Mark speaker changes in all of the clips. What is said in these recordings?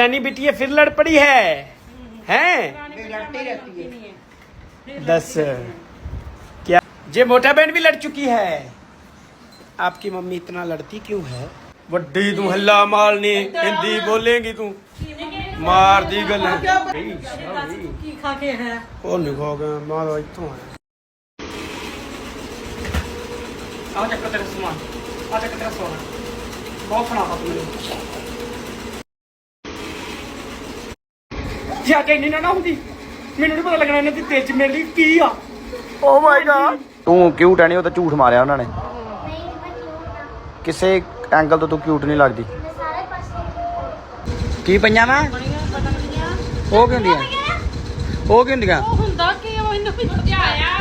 Speaker 1: रानी बिटी है फिर लड़ पड़ी है? हैं? दस। क्या? जे मोटा बहन भी लड़ चुकी है। आपकी मम्मी इतना लड़ती क्यों है? वड्डी
Speaker 2: तू हल्ला मारनी हिंदी
Speaker 1: बोलेगी तू। मार दी गल मारो इतों आ जा कतरा समान आ जा कतरा बहुत खाना था तुमने ਜਾ ਕੇ ਨਹੀਂ ਨਾ ਹੁੰਦੀ ਮੈਨੂੰ ਨਹੀਂ ਪਤਾ ਲੱਗਣਾ ਇਹਨਾਂ ਦੀ ਤੇਜ ਮੇਰੇ ਲਈ ਕੀ ਆ। ਓ ਮਾਈ ਗॉड
Speaker 3: ਤੂੰ ਕਿਊਟ ਹੈ ਨਹੀਂ ਉਹ ਤਾਂ ਝੂਠ ਮਾਰਿਆ ਉਹਨਾਂ ਨੇ। ਕਿਸੇ ਐਂਗਲ ਤੋਂ ਤੂੰ ਕਿਊਟ ਨਹੀਂ ਲੱਗਦੀ। ਕੀ ਪਈਆਂ ਮੈਂ ਉਹ ਕੀ ਹੁੰਦੀਆਂ? ਉਹ ਕੀ ਹੁੰਦੀਆਂ?
Speaker 2: ਉਹ ਹੁੰਦਾ ਕਿ ਉਹ ਇਹਨੂੰ ਵੀ ਧਿਆਇਆ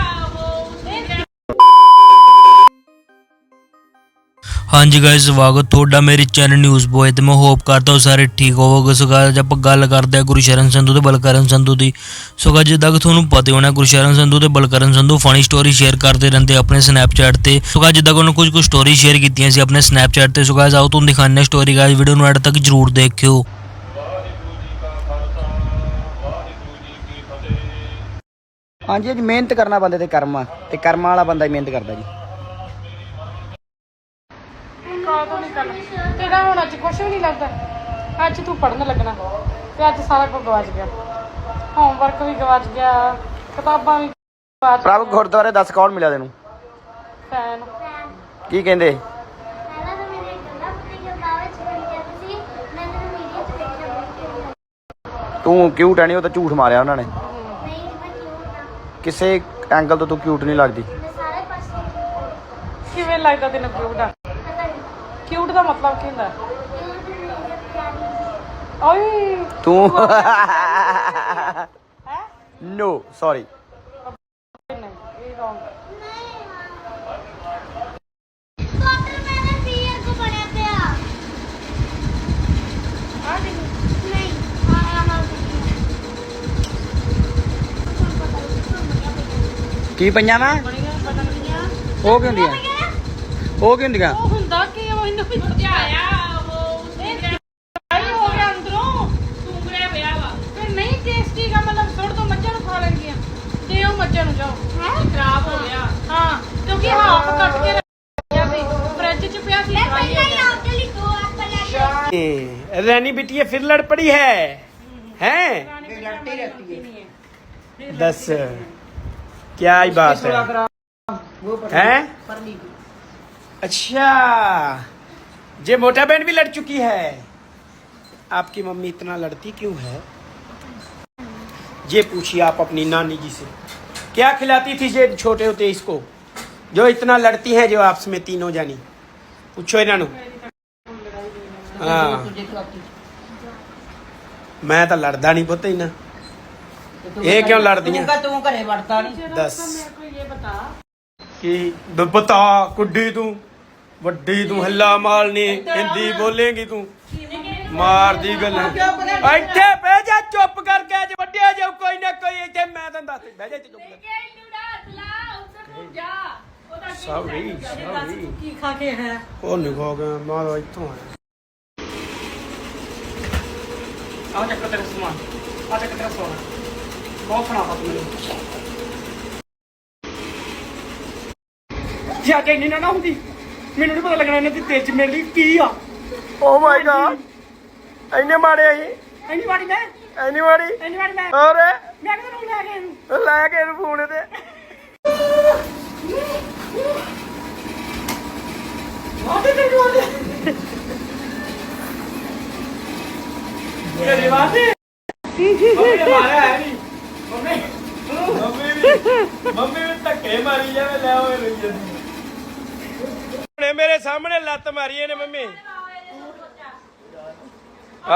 Speaker 4: ਹਾਂਜੀ ਗਾਇਸ ਸਵਾਗਤ ਤੁਹਾਡਾ ਮੇਰੇ ਚੈਨਲ ਨਿਊਜ਼ ਬੋਏ ਤੇ। ਮੈਂ ਹੋਪ ਕਰਦਾ ਹਾਂ ਸਾਰੇ ਠੀਕ ਹੋਵੋਗੇ। ਸੋ guys, ਆਪਾਂ ਗੱਲ ਕਰਦੇ ਹਾਂ ਗੁਰਸ਼ਰਨ ਸੰਧੂ ਤੇ ਬਲਕਰਨ ਸੰਧੂ ਦੀ। ਸੋ guys, ਜਿੱਦਾਂ ਕਿ ਤੁਹਾਨੂੰ ਪਤਾ ਹੋਣਾ ਗੁਰਸ਼ਰਨ ਸੰਧੂ ਤੇ Balkaran Sandhu funny story share ਕਰਦੇ ਰਹਿੰਦੇ ਆਪਣੇ ਸਨੈਪਚੈਟ ਤੇ। ਸੋ guys, ਜਿੱਦਾਂ ਕਿ ਉਹਨਾਂ ਕੁਝ ਕੁ ਸਟੋਰੀ ਸ਼ੇਅਰ ਕੀਤੀਆਂ ਸੀ ਆਪਣੇ ਸਨੈਪਚੈਟ ਤੇ। ਸੋ guys, ਆਓ ਤੁਹਾਨੂੰ ਦਿਖਾਉਂਦੇ ਹਾਂ ਸਟੋਰੀ ਗਾਇਸ ਵੀਡੀਓ ਨੂੰ ਐਡ ਤੱਕ ਜਰੂਰ ਦੇਖਿਓ।
Speaker 3: ਹਾਂਜੀ ਜੀ ਮਿਹਨਤ ਕਰਨਾ ਬੰਦੇ ਤੇ ਕਰਮ ਆ ਤੇ ਕਰਮਾਂ ਵਾਲਾ ਬੰਦਾ ਹੀ ਮਿਹਨਤ ਕਰਦਾ ਜੀ।
Speaker 2: ਕਾ ਤੋਂ ਨਹੀਂ ਕਰਨਾ ਤੇਰਾ ਹੁਣ ਅੱਜ ਕੁਝ ਵੀ ਨਹੀਂ ਲੱਗਦਾ। ਅੱਜ ਤੂੰ ਪੜਨ ਲੱਗਣਾ ਤੇ ਅੱਜ ਸਾਰਾ ਕੁਝ ਗਵਾਚ ਗਿਆ। ਹੋਮਵਰਕ ਵੀ ਗਵਾਚ ਗਿਆ ਕਿਤਾਬਾਂ ਵੀ ਗਵਾਚ
Speaker 3: ਪ੍ਰਭ ਗੁਰਦੁਆਰੇ ਦੱਸ ਕੌਣ ਮਿਲਿਆ ਤੈਨੂੰ?
Speaker 2: ਫੈਨ।
Speaker 3: ਕੀ ਕਹਿੰਦੇ?
Speaker 5: ਤਾਂ
Speaker 3: ਕਿਊਟ ਨਹੀਂ ਉਹ ਤਾਂ ਝੂਠ ਮਾਰਿਆ ਉਹਨਾਂ ਨੇ। ਕਿਸੇ ਐਂਗਲ ਤੋਂ ਤੂੰ ਕਿਊਟ ਨਹੀਂ ਲੱਗਦੀ।
Speaker 5: ਮੈਂ ਸਾਰੇ ਪਾਸੇ
Speaker 2: ਕਿਵੇਂ ਲੱਗਦਾ ਤੈਨੂੰ ਕਿਊਟ
Speaker 5: ਨਹੀਂ
Speaker 2: ਕਿਊਟ ਦਾ ਮਤਲਬ ਕੀ ਹੁੰਦਾ
Speaker 5: ਕਿਉਂ ਤੂੰ ਮੇਰੇ ਪਿਆਰੀ
Speaker 2: ਓਏ
Speaker 3: ਤੂੰ
Speaker 2: ਹੈ
Speaker 3: ਨੋ ਸੌਰੀ
Speaker 2: ਨਹੀਂ ਇਹ ਰੋਂਗ
Speaker 5: ਵਾਟਰ ਮੈਲਨ ਪੀਰ ਕੋ ਬਣਿਆ ਪਿਆ
Speaker 2: ਆ ਜੀ
Speaker 5: ਨਹੀਂ ਆਇਆ ਨਾ
Speaker 3: ਕੀ ਪਈਆਂ ਮੈਂ
Speaker 2: ਬਣੀਆਂ ਬਦਲਣੀਆਂ
Speaker 3: ਉਹ ਕੀ ਹੁੰਦੀਆਂ ਉਹ ਕੀ ਹੁੰਦੀਆਂ
Speaker 2: ਉਹ ਹੁੰਦਾ ਕਿ ਉਹ ਇਹਨੂੰ ਵੀ ਧਿਆਇਆ ਉਹ ਇਹ ਆਈ ਹੋ ਗਿਆ ਅੰਦਰੋਂ ਸੁੰਗੜਿਆ ਪਿਆ ਵਾ ਫਿਰ ਨਹੀਂ ਟੇਸਟੀ ਦਾ ਮਤਲਬ ਸੁੱਟ ਤੋਂ ਮੱਝਾਂ ਨੂੰ ਖਾ ਲੈਣਗੀਆਂ ਤੇ ਉਹ ਮੱਝਾਂ ਨੂੰ ਜਾਓ ਹੈ ਖਰਾਬ ਹੋ ਗਿਆ ਹਾਂ ਕਿਉਂਕਿ ਹਾਫ ਕੱਟ ਕੇ ਰੱਖਿਆ ਸੀ ਫ੍ਰਿਜ 'ਚ ਪਿਆ ਸੀ
Speaker 5: ਮੈਂ
Speaker 2: dry ਹੋ
Speaker 5: ਪਹਿਲਾਂ ਹੀ
Speaker 2: ਗਿਆ।
Speaker 5: ਆਪ ਲਈ ਦੋ ਐਪਲ ਲੈ
Speaker 1: रानी बिटिया फिर लड़ पड़ी है हैं
Speaker 2: लड़ती रहती है
Speaker 1: दस क्या ही बात है हैं अच्छा ये मोटा बहन भी लड़ चुकी है आपकी मम्मी इतना लड़ती क्यों है ये पूछिए आप अपनी नानी जी से क्या खिलाती थी ये छोटे होते इसको जो इतना लड़ती है जो आपस में तीनों जानी पूछो इन्हों हाँ मैं तो लड़दा नहीं पुत इना ਇਹ ਕਿਉਂ ਲੜਦੀਆਂ
Speaker 6: ਤੂੰ ਘਰੇ ਵੜਦਾ ਨਹੀਂ
Speaker 1: दस
Speaker 2: मेरे को ये बता
Speaker 1: ਕੀ ਦ- ਬਤਾ ਕੁੱਡੀ ਤੂੰ ਵੱਡੀ ਤੂੰ ਹੱਲਾ ਮਾਰਨੀ ਹਿੰਦੀ ਬੋਲੇਂਗੀ ਤੂੰ। ਮਾਰ ਦੀ ਗੱਲ। ਇੱਥੇ ਬਹਿ ਜਾ ਚੁੱਪ ਕਰਕੇ ਅੱਜ ਵੱਡਿਆ ਜਾ ਕੋਈ ਨਾ ਕੋਈ ਇੱਥੇ ਮੈਂ ਤੈਨੂੰ ਦੱਸ ਬਹਿ ਜਾ ਇੱਥੇ ਚੁੱਪ ਕਰਕੇ ਸੌਰੀ ਸੌਰੀ
Speaker 2: ਕੀ ਖਾ ਕੇ ਹੈ?
Speaker 1: ਉਹ ਨਿਕੋ ਗਿਆ ਮਾਰੋ ਇੱਥੋਂ ਆਇਆ। ਆ ਚੱਕ ਤੇਰਾ ਸਮਾਨ ਆ ਚੱਕ ਤੇਰਾ ਸਮਾਨ। ਬਹੁਤ ਫਣਾ ਪਾ ਮੈਨੂੰ ਜਾ ਕੇ ਨਹੀਂ ਨਾ ਹੁੰਦੀ ਮੈਨੂੰ ਨਹੀਂ ਪਤਾ ਲੱਗਣਾ ਇਹਨਾਂ ਦੀ ਤੇਜ ਮੇਰੇ ਲਈ ਕੀ ਆ। ਓ ਮਾਈ ਗॉड ਇੰਨੇ ਮਾੜੇ ਆਈ ਇੰਨੀ ਮਾੜੀ ਮੈਂ? ਇੰਨੀ ਮਾੜੀ? ਇੰਨੀ ਮਾੜੀ ਮੈਂ? ਹੋਰ? ਮੈਂ ਕਿਹਨੂੰ ਨੂੰ ਲੈ ਕੇ ਇਹਨੂੰ ਲੈ ਕੇ ਇਹਨੂੰ ਫੋਨ ਤੇ ਵਾਦੇ ਤੇ ਵਾਦੇ ਤੇਰੇ ਵਾਦੇ ਮੰਮੀ ਮਾਰਿਆ ਹੈ ਨਹੀਂ। ਮੰਮੀ। ਮੰਮੀ ਵੀ ਮੰਮੀ ਵੀ ਧੱਕੇ ਮਾਰੀ ਜਾਵੇ ਲੈ ਓਏ ਲਈ ਜਾਂਦੀ ਹੁਣੇ ਮੇਰੇ ਸਾਹਮਣੇ ਲੱਤ ਮਾਰੀ ਇਹਨੇ ਮੰਮੀ।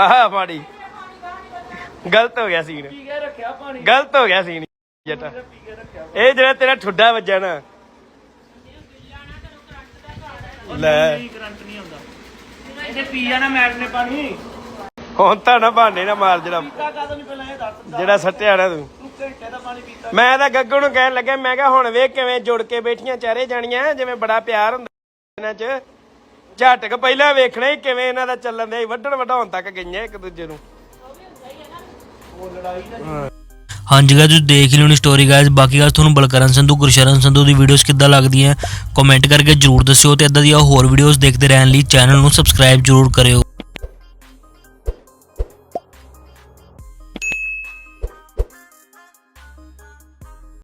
Speaker 1: ਆਹ ਮਾੜੀ ਗਲਤ ਹੋ ਗਿਆ ਸੀਨ। ਗਲਤ ਹੋ ਗਿਆ ਸੀਨ। ਜਟਾ ਇਹ ਜਿਹੜਾ ਤੇਰਾ ਠੁੱਡਾ ਵੱਜਾ ਨਾ। ਲੈ।
Speaker 6: ਇਹਦੇ ਪੀ ਜਾਣਾ ਮੈਟ ਨੇ ਪਾਣੀ।
Speaker 1: ਹੁਣ ਤਾਂ ਨਾ ਬਹਾਨੇ ਨਾ ਮਾਰ ਜਿਹੜਾ
Speaker 6: ਕਾਹਦਾ ਨਹੀਂ ਪਹਿਲਾਂ ਇਹ ਦੱਸ
Speaker 1: ਜਿਹੜਾ ਸੱਟਿਆ ਨਾ ਤੂੰ।
Speaker 6: ਤੂੰ ਘੰਟੇ ਦਾ ਪਾਣੀ ਪੀਤਾ।
Speaker 1: ਮੈਂ ਤਾਂ ਗੱਗੂ ਨੂੰ ਕਹਿਣ ਲੱਗਾ ਮੈਂ ਕਿਹਾ ਹੁਣ ਵੇਖ ਕਿਵੇਂ ਜੁੜ ਕੇ ਬੈਠੀਆਂ ਚਾਰੇ ਜਾਣੀਆਂ ਜਿਵੇਂ ਬੜਾ ਪਿਆਰ ਹੁੰਦਾ। ਇਹਨਾਂ 'ਚ। ਝਟਕ ਪਹਿਲਾਂ ਵੇਖਣਾ ਹੀ ਕਿਵੇਂ ਇਹਨਾਂ ਦਾ ਚੱਲਣ ਦੇ ਵੱਢਣ ਵਢਾਉਣ ਤੱਕ ਗਈਆਂ ਇੱਕ ਦੂਜੇ ਨੂੰ।
Speaker 4: ਹਾਂਜੀ ਗਾਇਸ ਤੁਸੀਂ ਦੇਖ ਲਿਓ ਨੀ ਸਟੋਰੀ ਗਾਇਸ ਬਾਕੀ ਗੱਲ ਤੁਹਾਨੂੰ ਬਲਕਰਨ ਸੰਧੂ, ਗੁਰਸ਼ਰਨ ਸੰਧੂ ਦੀ ਵੀਡੀਓਜ਼ ਕਿੱਦਾਂ ਲੱਗਦੀਆਂ ਕਮੈਂਟ ਕਰਕੇ ਜਰੂਰ ਦੱਸਿਓ ਤੇ ਇਦਾਂ ਦੀਆਂ ਹੋਰ ਵੀਡੀਓਜ਼ ਦੇਖਦੇ ਰਹਿਣ ਲਈ ਚੈਨਲ ਨੂੰ ਸਬਸਕ੍ਰਾਈਬ ਜਰੂਰ ਕਰਿਓ।